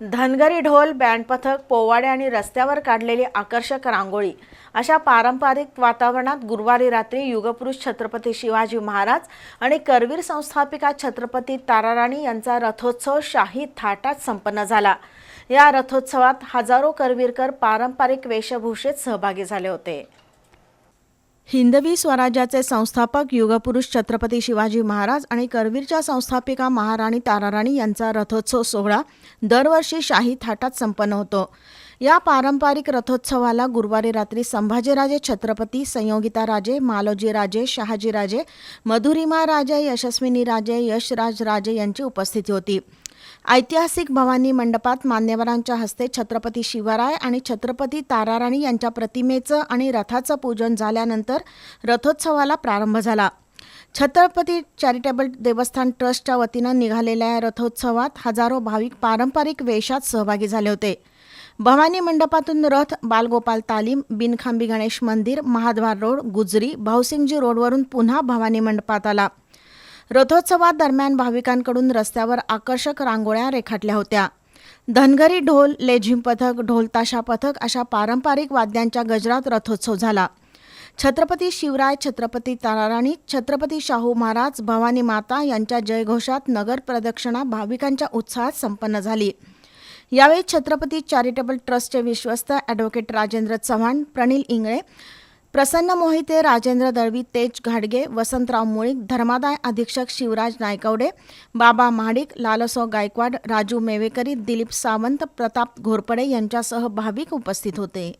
धनगरी ढोल बँड पथक पोवाडे आणि रस्त्यावर काढलेली आकर्षक रांगोळी. अशा पारंपरिक वातावरणात गुरुवारी रात्री युगपुरुष छत्रपती शिवाजी महाराज आणि करवीर संस्थापिका छत्रपती ताराराणी यांचा रथोत्सव शाही थाटात संपन्न झाला. या रथोत्सवात हजारो करवीरकर पारंपरिक वेशभूषेत सहभागी झाले होते. हिंदवी स्वराज्याचे संस्थापक युगपुरुष छत्रपती शिवाजी महाराज आणि करवीरच्या संस्थापिका महाराणी ताराराणी यांचा रथोत्सव सोहळा दरवर्षी शाही थाटात संपन्न होतो. या पारंपरिक रथोत्सवाला गुरुवारी रात्री संभाजीराजे छत्रपती संयोगिता राजे मालोजीराजे शहाजीराजे मधुरिमा राजे यशस्विनी राजे यशराज राजे यांची उपस्थिती होती. ऐतिहासिक भवानी मंडपात मान्यवरांच्या हस्ते छत्रपती शिवराय आणि छत्रपती ताराराणी यांच्या प्रतिमेचं आणि रथाचं पूजन झाल्यानंतर रथोत्सवाला प्रारंभ झाला. छत्रपती चॅरिटेबल देवस्थान ट्रस्टच्या वतीनं निघालेल्या या रथोत्सवात हजारो भाविक पारंपरिक वेशात सहभागी झाले होते. भवानी मंडपातून रथ बालगोपाल तालीम बिनखांबी गणेश मंदिर महाद्वार रोड गुजरी भाऊसिंगजी रोडवरून पुन्हा भवानी मंडपात आला. रथोत्सवादरम्यान भाविकांकडून रस्त्यावर आकर्षक रांगोळ्या रेखाटल्या होत्या. धनगरी ढोल लेझिम पथक ढोलताशा पथक अशा पारंपरिक वाद्यांच्या गजरात रथोत्सव झाला. छत्रपती शिवराय छत्रपती ताराराणी छत्रपती शाहू महाराज भवानी माता यांच्या जयघोषात नगर प्रदक्षिणा भाविकांच्या उत्साहात संपन्न झाली. यावेळी छत्रपती चॅरिटेबल ट्रस्टचे विश्वस्त ॲडव्होकेट राजेंद्र चव्हाण प्रणिल इंगळे प्रसन्न मोहिते राजेंद्र दळवी तेज घाडगे वसंतराव मुळीक धर्मादाय अधीक्षक शिवराज नायकवडे बाबा महाडिक लालसो गायकवाड राजू मेवेकरी दिलीप सावंत प्रताप घोरपडे यांच्यासह भाविक उपस्थित होते.